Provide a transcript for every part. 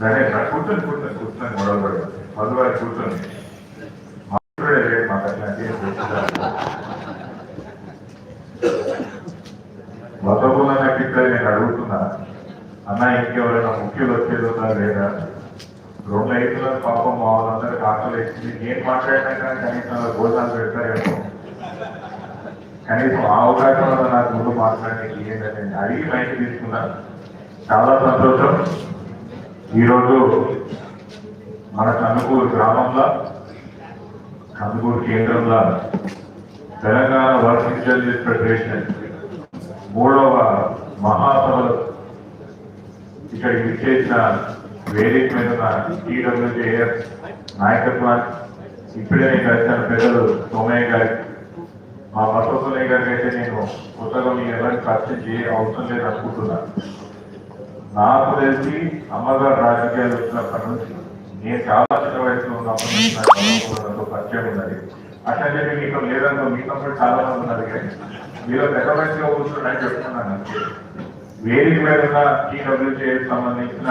సరే నా కూర్చొని కూర్చొని కూర్చొని గొడవపడి మధువారి కూర్చొని మాట్లాడే లేదు మాకు అట్లాంటి ఏం నాకు ఇక్కడ నేను అడుగుతున్నా. అన్న ఇంకెవరైనా ముఖ్యులు వచ్చేది లేదా? రెండు ఐదుల పాపం మావాళ్ళందరూ వాళ్ళందరికీ ఆకలి నేను మాట్లాడినా కానీ కనీసం వాళ్ళ భోజనాలు పెడతారేమో. కనీసం ఆ అవకాశం నాకు ముందు మాట్లాడడానికి ఏంటంటే అడిగి మైకి తీసుకున్నా. చాలా సంతోషం. ఈరోజు మన కందుకూరు గ్రామంలో కందుకూరు కేంద్రంలో తెలంగాణ వర్కింగ్ జర్నలిస్ట్ ఫెడరేషన్ మూడవ మహాసభలు ఇక్కడికి విచ్చేసిన వేదిక మీద ఉన్న టీడబ్ల్యూజేఎఫ్ నాయకత్వాన్ని ఇప్పుడే నేను కలిసిన పెద్దలు సోమయ్య గారికి మా బసవసోమయ్య గారికి అయితే నేను కొత్తగా మీ ఎవరికి పరిచయం చేయ అవసరం లేదు అనుకుంటున్నాను నాకు తెలిసి అమ్మగారు రాజకీయాలు వచ్చినప్పటి నుంచి నేను చాలా చిన్న వయసులో ఉన్నప్పటి నుంచి నాకు పరిచయం ఉన్నది. అట్లా చెప్పి మీకు లేదనుకో మీతో కూడా చాలా మంది ఉన్నది కానీ మీరు పెద్ద వయసులో కూర్చున్నారని చెప్తున్నాను. వేదిక మీద ఉన్న టీడబ్ల్యూజేకి సంబంధించిన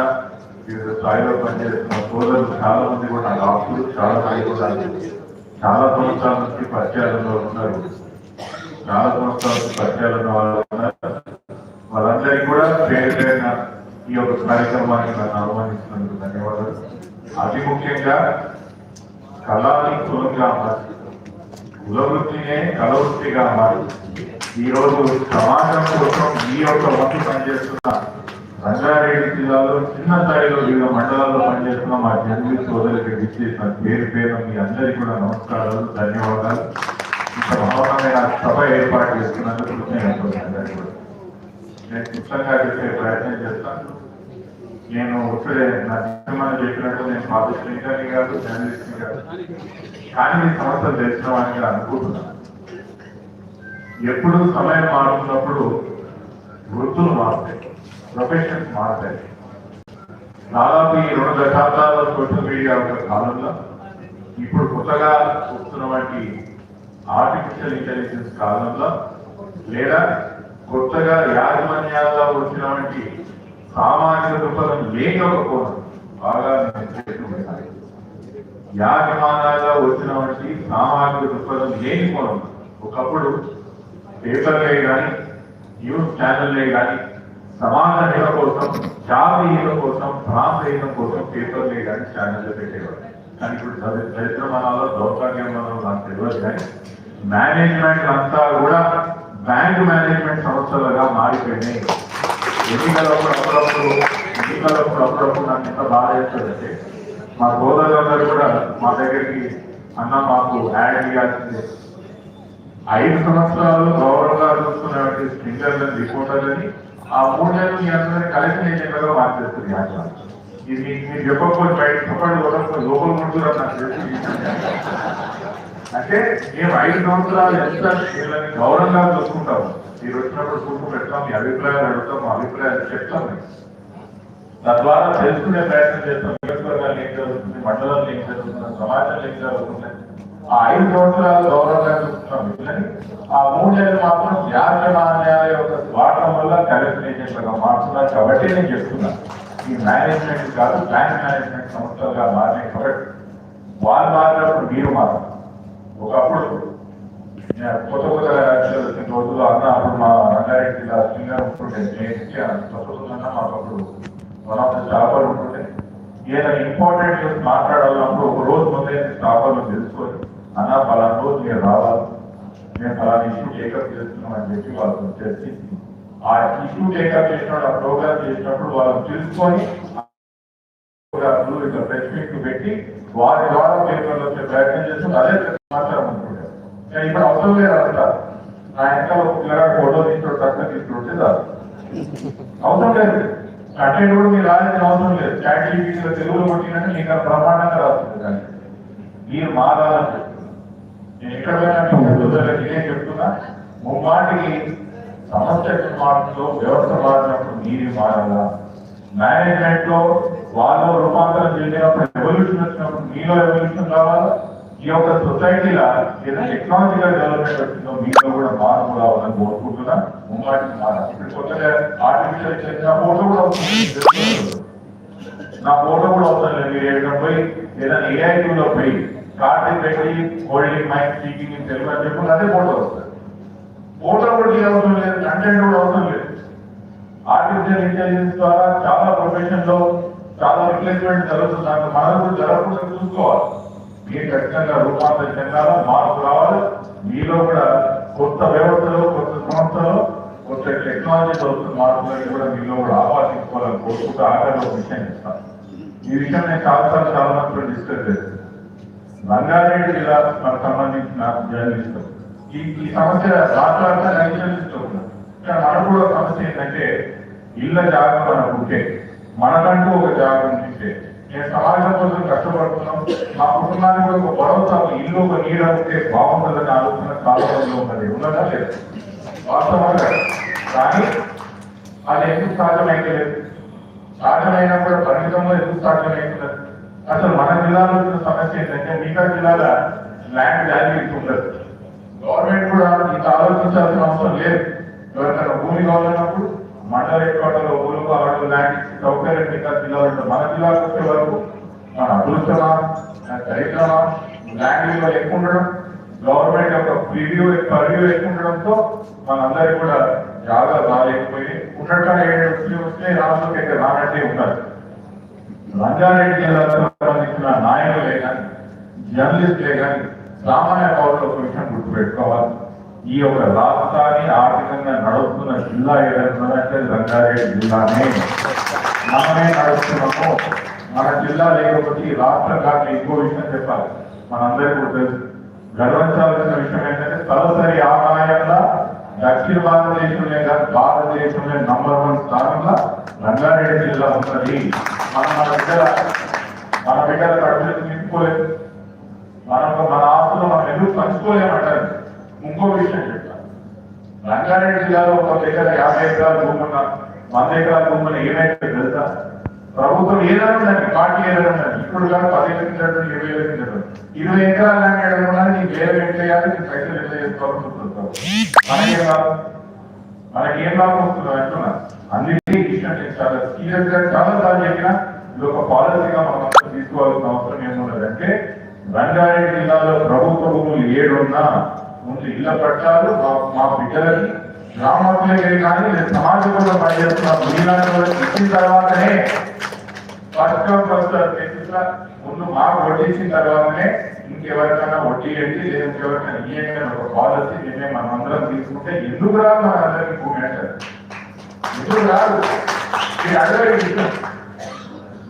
వివిధ స్థాయిలో పనిచేస్తున్న సోదరులు చాలా మంది కూడా డాక్టర్లు చాలా మంది కూడా చాలా సంవత్సరాల నుంచి పరిచయాలలో ఉన్నారు. చాలా సంవత్సరాల నుంచి పరిచయాలలో వాళ్ళు ఉన్నారు. వాళ్ళందరికీ కూడా పేరు పేరున ఈ యొక్క కార్యక్రమాన్ని నన్ను ఆహ్వానిస్తున్నందుకు ధన్యవాదాలు. అతి ముఖ్యంగా కళాని కులంగా మార్చి కులవృత్తినే కలవృత్తిగా మారి ఈ రోజు సమాజం కోసం ఈ యొక్క వంతు పనిచేస్తున్న రంగారెడ్డి జిల్లాలో చిన్న స్థాయిలో వివిధ మండలాల్లో పనిచేస్తున్న మా జర్నలిస్ట్ సోదరులకి విచ్చేసిన పేరు పేరు మీ అందరికీ కూడా నమస్కారాలు ధన్యవాదాలు. ఇంత భావనమైన సభ ఏర్పాటు చేస్తున్నందుకు కృతజ్ఞతలు. కూడా నేను క్లుప్తంగా చెప్పే ప్రయత్నం చేస్తాను. నేను ఇప్పుడే నా సినిమాని చెప్పినట్టు నేను పాత స్పీకర్ని కాదు జర్నలిస్ట్ కాదు. కానీ నేను సమస్యలు తెలిసిన వాడిని అనుకుంటున్నాను ఎప్పుడు సమయం మారుతున్నప్పుడు వృత్తులు మారుతాయి ప్రొఫెషన్స్ మారుతాయి. దాదాపు ఈ రెండు దశాబ్దాల సోషల్ మీడియా యొక్క కాలంలో ఇప్పుడు కొత్తగా వస్తున్నటువంటి ఆర్టిఫిషియల్ ఇంటెలిజెన్స్ కాలంలో లేదా కొత్తగా యాజమాన్యాల్లో వచ్చినటువంటి సామాజిక దృక్పథం లేని ఒక కోణం బాగా నేను యాజమాన్యాల్లో వచ్చినటువంటి సామాజిక దృక్పథం లేని కోణం ఒకప్పుడు పేపర్లే కానీ న్యూస్ ఛానల్లే కానీ సమాజ హీన కోసం జాతి కోసం ప్రాంతహీన కోసం పేపర్లే కానీ ఛానల్ పెట్టేవారు. కానీ ఇప్పుడు చరిత్ర మనలో దౌర్భాగ్యం మనం నాకు తెలియదు కానీ మేనేజ్మెంట్ అంతా కూడా బ్యాంక్ మేనేజ్మెంట్ సంస్థలుగా మారిపోయినాయి. ఎన్నికలప్పుడు అప్పుడప్పుడు ఎన్నికలప్పుడు అప్పుడప్పుడు నాకు ఎంత బాధ చేస్తుందంటే మా సోదరులందరూ కూడా మా దగ్గరికి అన్న మాకు యాడ్ చేయాల్సిందే. ఐదు సంవత్సరాలు గౌరవంగా చూసుకున్నటువంటి స్ప్రింగర్లని రిపోర్టర్లని ఆ మూడేళ్ళు మీ అందరినీ కలెక్షన్ ఏజెంట్లుగా మార్చేస్తుంది యాజమాన్యం ఇది మీరు చెప్పకపోతే బయట చెప్పండి లోపల లోపల నాకు తెలిసి. అంటే మేము ఐదు సంవత్సరాలు ఎంత వీళ్ళని గౌరవంగా చూసుకుంటాము. మీరు వచ్చినప్పుడు చూపు పెడతాం మీ అభిప్రాయాలు అడుగుతాం మా అభిప్రాయాలు చెప్తాం తద్వారా తెలుసుకునే ప్రయత్నం చేస్తాం. నియోజకవర్గాలు ఏం జరుగుతుంది మండలాలు ఏం జరుగుతుంది సమాజంలో ఏం జరుగుతుంది ఆ ఐదు సంవత్సరాలు గౌరవంగా చూస్తున్నాం వీళ్ళని ఆ మూడేళ్ళు మాత్రం యాజమాన్యాల యొక్క స్వార్థం వల్ల కరెక్ట్ ఏజెంట్లుగా మారుతున్నారు కాబట్టి నేను చెప్తున్నా. ఈ మేనేజ్మెంట్ కాదు బ్యాంక్ మేనేజ్మెంట్ సంస్థలుగా మారినాయి కాబట్టి వాళ్ళు మారినప్పుడు మీరు మాత్రం ఒకప్పుడు నేను కొత్త కొత్త రోజులు రోజుల్లో అన్న అప్పుడు మా రంగారెడ్డి జిల్లా సింగర్ ఉంటుండే నేను ఇచ్చాను మాకు అప్పుడు. వన్ ఆఫ్ ద స్టాఫర్ ఉంటుండే. ఏదైనా ఇంపార్టెంట్ మాట్లాడాలన్నప్పుడు ఒక రోజు ముందే స్టాఫర్లు తెలుసుకొని అన్న పలానా రోజు మీరు రావాలి. మేము పలానా ఇష్యూ టేకప్ చేస్తున్నాం అని చెప్పి వాళ్ళతో చర్చించి ఆ ఇష్యూ టేకప్ చేసినప్పుడు ఆ ప్రోగ్రామ్ చేసినప్పుడు వాళ్ళు తెలుసుకొని ఇట్లా ప్రెస్ మీట్ పెట్టి వారి ద్వారా పేపర్లు వచ్చే ప్రయత్నం చేస్తున్నారు అదే సమాచారం ఇప్పుడు అవసరం లేదు అంట నా ఇంకా పిల్లగాడు ఫోటో తీసుకుంటూ తక్కువ తీసుకుంటే చాలు అవసరం లేదు కంటెంట్ కూడా మీరు రాయాల్సిన అవసరం లేదు చాట్ జీపీటీలో తెలుగులో కొట్టినట్టు మీకు బ్రహ్మాండంగా రాస్తుంది కానీ మీరు మారాలని నేను ఎక్కడ పోయినా మీ చెప్తున్నా ముమ్మాటికి సమస్య మారుతుందో వ్యవస్థ మారినప్పుడు మీరు మారాలా మేనేజ్మెంట్లో వాళ్ళు రూపాంతరం చెందినప్పుడు రెవల్యూషన్ వచ్చినప్పుడు మీలో రెవల్యూషన్ రావాలా? ఈ యొక్క సొసైటీలో ఏదైనా టెక్నాలజికల్ డెవలప్మెంట్ వచ్చిందో మీలో కూడా మార్పు రావాలని కోరుకుంటున్నా. ముమ్మాటికి మారాలి ఇప్పుడు కొత్తగా ఆర్టిఫిషియల్ చేసిన ఫోటో కూడా నా ఫోటో కూడా అవసరం లేదు మీరు ఎక్కడ పోయి ఏదైనా ఏఐటీలో పోయి కార్డు పెట్టి holding mike speaking in Telugu అని చెప్పి అదే ఫోటో వస్తుంది. ఫోటో కూడా అవసరం లేదు. కంటెంట్ కూడా అవసరం లేదు. ఆర్టిఫిషియల్ ఇంటెలిజెన్స్ ద్వారా చాలా ప్రొఫెషన్లో చాలా రిప్లేస్మెంట్ జరుగుతుంది. దాంట్లో మనం కూడా జరగకుండా చూసుకోవాలి. మీరు ఖచ్చితంగా రూపాంతరం చెందాలా? మార్పు రావాలి. మీలో కూడా కొత్త వ్యవస్థలో కొత్త సంస్థలో కొత్త టెక్నాలజీ వస్తున్న మార్పులన్నీ కూడా మీలో కూడా ఆపాదించుకోవాలని కోరుకుంటూ ఆఖరిలో ఒక విషయం ఇస్తాను ఈ విషయం నేను చాలాసార్లు చాలా మందితో డిస్కస్ చేస్తాను రంగారెడ్డి జిల్లా మనకు సంబంధించిన జర్నలిస్టు ఈ ఈ సమస్య రాష్ట్రాలతో నైపుణ్యం కానీ మనకు కూడా సమస్య ఏంటంటే ఇళ్ళ జాగం మనకు ఉంటే మనకంటూ ఒక జాగం నేను సమాజం కోసం కష్టపడుతున్నాం మా కుటుంబానికి కూడా ఒక భరోసా ఇల్లు ఒక నీడ ఉంటే బాగుంటుందని ఆలోచన కాలంలో ఉన్నది. ఉన్నదా లేదు? వాస్తవంగా కానీ అది ఎందుకు సాధ్యమైతే లేదు సాధ్యమైనా కూడా పరిమితంలో ఎందుకు సాధ్యమవుతున్నది అసలు మన జిల్లాలో ఉన్న సమస్య ఏంటంటే మిగతా జిల్లాల ల్యాండ్ వాల్యూ ఉండదు. గవర్నమెంట్ కూడా ఇంత ఆలోచించాల్సిన అవసరం లేదు. ఎవరికైనా భూమి కావాలన్నప్పుడు మండల హెడ్క్వార్టర్లో ఊరు కావాలి ల్యాండ్ సౌకర్యం మిగతా మన జిల్లాకు వచ్చే వరకు మన అదృష్టమా చరిత్రమా దరిద్రమా ల్యాండ్ విలువ ఎక్కువ ఉండడం గవర్నమెంట్ యొక్క ప్రివ్యూ పర్వ్యూ ఎక్కువ ఉండడంతో మనందరికీ కూడా జాగా రాలేకపోయి ఉండటానికి ఏడు వస్తే రాష్ట్రంకి అయితే రానట్టే ఉన్నారు. రంగారెడ్డి జిల్లాకు సంబంధించిన నాయకులే కానీ జర్నలిస్టులే కానీ సామాన్య పౌరులు ఒక విషయం గుర్తుపెట్టుకోవాలి. ఈ యొక్క రాష్ట్రాన్ని ఆర్థికంగా నడుస్తున్న జిల్లా ఏదంటే రంగారెడ్డి జిల్లానే. మనమే నడుస్తున్నాము. మన జిల్లా లేకపోతే ఈ రాష్ట్రం కాక ఇంకో విషయం చెప్పాలి. మనందరికీ కూడా తెలుసు. గర్వించాల్సిన విషయం ఏంటంటే తలసరి ఆదాయంగా దక్షిణ భారతదేశంలో కాదు భారతదేశంలో నంబర్ వన్ స్థానంలో రంగారెడ్డి జిల్లా ఉన్నది. మనం మన బిడ్డల మన బిడ్డల కడుపులు తీసుకోలేదు మనం మన ఆస్తులు మనం ఎందుకు పంచుకోలేమంటారు? ఇంకో విషయం చెప్తాను రంగారెడ్డి జిల్లాలో ఒక దగ్గర యాభై ఎకరాలు భూమున్న వంద ఎకరాల భూమున్న ఏమైతే తెలుసా? ప్రభుత్వం ఏదైనా ఉందండి? పార్టీ ఏదైనా ఇప్పుడు కాదు పది లక్షలు ఇరవై లక్షలు ఇరవై ఎకరాలు ల్యాండ్ ఏదైనా ఉన్నా నీకు వేరే ఎంత చేయాలి నీకు పైసలు ఎంత చేసుకోవాలని చూస్తుంటావు మనకేం లాభం? మనకేం లాభం వస్తుందో అంటున్నా అందుకే ఈ విషయం నేను చాలా సీరియస్గా చాలా సార్లు చెప్పినా ఇది ఒక పాలసీగా మనం తీసుకోవాల్సిన అవసరం ఏమున్నదంటే రంగారెడ్డి జిల్లాలో ప్రభుత్వ భూములు ఏడున్నా ముందు ఇళ్ళ పట్టాలు మా బిడ్డలకి గ్రామాలకి కానీ లేదు సమాజంలో పనిచేస్తున్న మీలాంటి వాళ్ళకి ఇచ్చిన తర్వాతనే ఫస్ట్ కమ్ ఫస్ట్ ముందు మాకు వడ్డీసిన తర్వాతనే ఇంకెవరికైనా వడ్డీ ఏంటి లేదా ఇంకెవరికైనా ఇయ్యండి ఒక పాలసీ నేనే మనం అందరం తీసుకుంటే ఎందుకు రాదు మన అందరికీ భూమి అంటారు ఎందుకు రాదు? మీరు అడగలేదు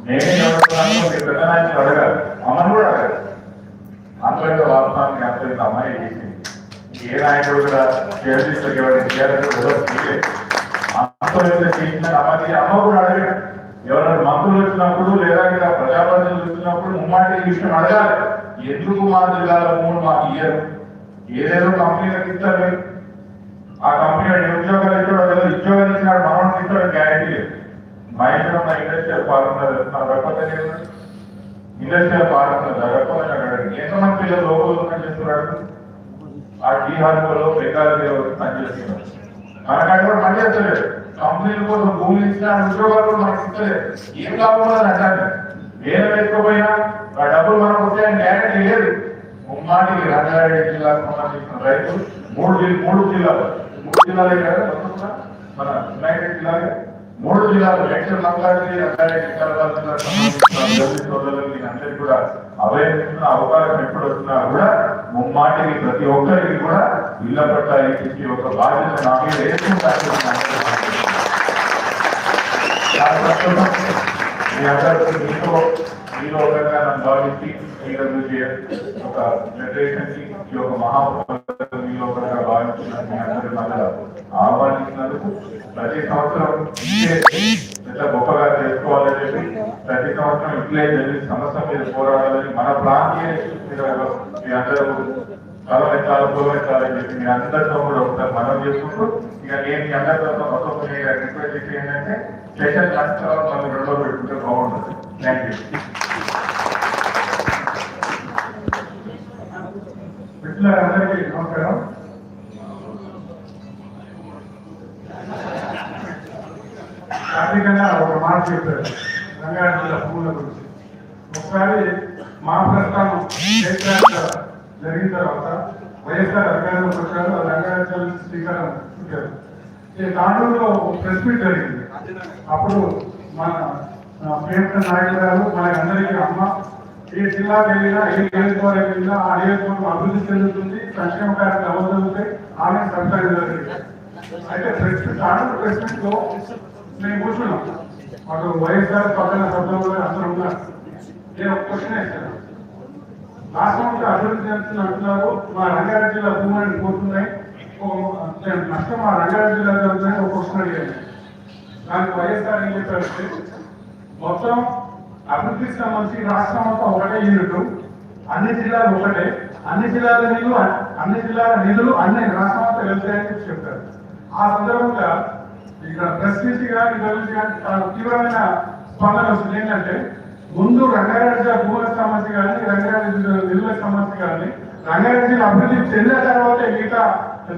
నేనే మీరు అడగాలి. అమ్మని కూడా అడగాలి. అంతరంగ వాస్తవానికి అంతరింత అమ్మాయి చేసింది. ఏ నాయకుడు కూడా జర్నలిస్టులకు ఎవరైనా చేయాలని ఎవరు చేయలేదు అంతరంగ అమ్మ కూడా అడగడు ఎవరైనా మంత్రులు వచ్చినప్పుడు లేదా ఇలా ప్రజాప్రతినిధులు వచ్చినప్పుడు ముమ్మాటి ఈ విషయం అడగాలి. ఎందుకు మా జిల్లాలో మూడు మాకు ఇయ్యరు? ఏదేదో కంపెనీలకు ఇస్తారు. ఆ కంపెనీ ఉద్యోగాలు ఇచ్చాడో లేదా ఉద్యోగాలు ఇచ్చినాడు మనం ఇచ్చాడు గ్యారెంటీ లేదు మా ఉన్న ఇండస్ట్రియల్ పార్క్ లేకపోతే ఇండస్ట్రియల్ పార్క్ జరగకపోతే ఎంతమంది పిల్లలు లోపల చేస్తున్నాడు? ఆ టీహార్లో పనిచేస్తున్నారు. మనకంటే కూడా పనిచేస్తలేదు కంపెనీల కోసం భూములు ఇచ్చిన ఉద్యోగాలు కూడా మనకి ఇస్తలేదు. ఏం లాభం ఉన్నది అంటారు? వేరే వేసుకోపోయినా ఆ డబ్బులు మనకు వస్తాయని గ్యారెంటీ లేదు. ఉమ్మాటికి రంగారెడ్డి జిల్లాకు సంబంధించిన రైతులు మూడు మూడు జిల్లాలు. మూడు జిల్లాలే కదా మన యునైటెడ్ జిల్లాలే. మూడు జిల్లాలు మేడ్చల్ రంగారెడ్డి రంగారెడ్డి వికారాబాద్ జిల్లాకు సంబంధించిన అందరి సోదరులకి అందరికీ కూడా అభయనిస్తున్న అవకాశం ఎప్పుడు వచ్చినా కూడా ముమ్మాటికి ప్రతి ఒక్కరికి కూడా ఇళ్ళ పట్టాలు ఇచ్చి ఒక బాధ్యత నా మీద వేసుకుంటారు చాలా సంతోషం. మీ అందరికీ మీతో మీలో ఒకరిగా నన్ను భావించి మీ గురించి ఒక జనరేషన్కి ఈ యొక్క మహాప్రభు ఆహ్వానించినందుకు ప్రతి సంవత్సరం ఇట్లా గొప్పగా చేసుకోవాలని చెప్పి ప్రతి సంవత్సరం ఇట్లే జరిగి సమస్య మీద పోరాడాలని మన ప్రాంతీయ issues మీద మీ అందరూ తలవెత్తాలి పూర్వెత్తాలని చెప్పి మీ అందరితో కూడా ఒకసారి మనం చేసుకుంటూ ఇక నేను మీ అందరితో మొత్తం రిక్వెస్ట్ చేసి ఏంటంటే సెషన్ లంచ్ మనం రెండో పెట్టుకుంటే బాగుంటుంది థ్యాంక్ యూ మిత్రులందరికీ మాట చెప్పారు. రంగారెడ్డి జిల్లా భూముల గురించి. ఒకసారి మా ప్రస్థానం జరిగిన తర్వాత వైఎస్ఆర్ అధికారంలోకి వచ్చారు. రంగారెడ్డి శ్రీకారం చుట్టారు. ఈ తాండూరులో ప్రెస్ మీట్ జరిగింది. అప్పుడు మన ప్రేమ నాయకులు గారు మనకందరికీ అమ్మ ఏ జిల్లాకి వెళ్ళినా ఏ నియోజకవర్గం వెళ్ళినా ఆ నియోజకవర్గం అభివృద్ధి చెందుతుంది సంక్షేమ కార్యక్రమం అమలు జరుగుతాయి ఆమె సబ్సిడీ జరిగింది అయితే ప్రెస్ తాండూరు ప్రెస్ మీట్లో మేము కూర్చున్నాం. అటు వైఎస్ఆర్ పక్కన సభ్యులు అందరూ ఉన్నారు. నేను ఒక క్వశ్చన్ వేస్తాను. రాష్ట్రంలో అభివృద్ధి చెందుతుంది అంటున్నారు. మా రంగారెడ్డి జిల్లా భూములను కోరుతున్నాయి. నేను నష్టం మా రంగారెడ్డి జిల్లా జరుగుతుందని ఒక క్వశ్చన్ అడిగాను. దానికి వైఎస్ఆర్ ఏం చెప్పారంటే మొత్తం అభివృద్ధికి సంబంధించి రాష్ట్రం మొత్తం ఒకటే యూనిట్. అన్ని జిల్లాలు ఒకటే. అన్ని జిల్లాల నిధులు అన్ని జిల్లాల నిధులు అన్ని రాష్ట్రం అంతా వెళ్తాయని చెప్పారు. ఆ సందర్భంగా జస్టిస్ ప్రెస్ కానీ ఇతర కానీ తీవ్రమైన స్పందన వస్తుంది. ఏంటంటే ముందు రంగారెడ్డి భూముల సమస్య కానీ రంగారెడ్డి నిధుల సమస్య కానీ రంగారెడ్డి అభివృద్ధి చెందిన తర్వాత మిగతా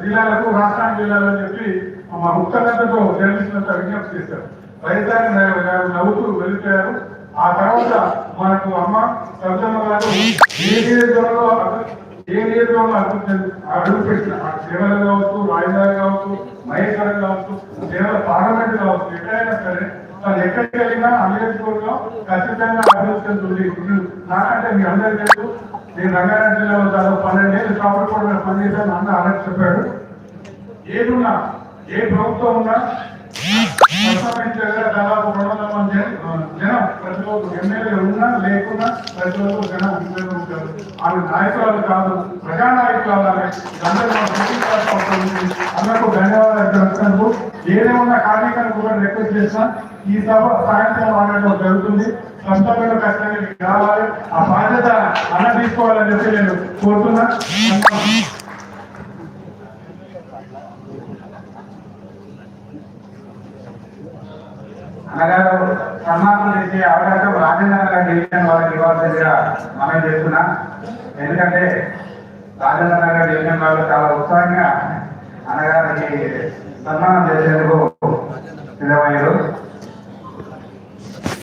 జిల్లాలకు రాష్ట్రానికి వెళ్ళాలని చెప్పి మా ముక్తగతతో జర్నలిస్టులంతా విజ్ఞప్తి చేశారు. వైఎస్ఆర్ గారు నవ్వుతూ వెళ్ళిపోయారు. ఆ తర్వాత మనకు అమ్మ సబ్జమ్మ గారు ఏ నియోజకవర్గంలో ఏ నియోజకవర్గంలో అభివృద్ధి పెట్టిన ఆ సేవలు కావచ్చు రాజధాని కావచ్చు మహేశ్వరం కావచ్చు సేవల పార్లమెంట్ కావచ్చు ఎక్కడైనా సరే తను ఎక్కడికి వెళ్ళినా ఆ ఖచ్చితంగా అభివృద్ధి చెందుతుంది నాకంటే మీ అందరికీ తెలుసు నేను రంగారెడ్డి జిల్లాలో దాదాపు పన్నెండేళ్ళు కాపులు కూడా పనిచేశాను అన్న అన్నట్టు చెప్పాడు. ఏదున్నా ఏ ప్రభుత్వం ఉన్నా పార్లమెంట్ దాదాపు రెండు వందల మంది జనం ప్రతి ఒక్క ఎమ్మెల్యే ఉన్నా లేకున్నా ప్రతి ఒక్క జనం. ఆమె నాయకురాలు కాదు ప్రజానాయకులు ఆమె. అందరికీ ధన్యవాదాలు తెలుపుతున్నందుకు ఏదేమన్నా కార్మికులను కూడా రిక్వెస్ట్ చేసినా ఈ సభ సాయంత్రం ఆడడం జరుగుతుంది. సంస్థలో ఖచ్చితంగా మీకు రావాలి. ఆ బాధ్యత అన్న తీసుకోవాలని చెప్పి నేను కోరుతున్నా. అన్నగారు సమాపన చేసే అవకాశం రాజేంద్ర గారి డివిజన్ వారికి ఇవ్వాల్సిందిగా మనం చేస్తున్నా. ఎందుకంటే రాజేంద్ర నగర్ డివిజన్ వాళ్ళు చాలా ఉత్సాహంగా అనగారికి సన్మానం చేసేందుకు సిద్ధమయ్యారు.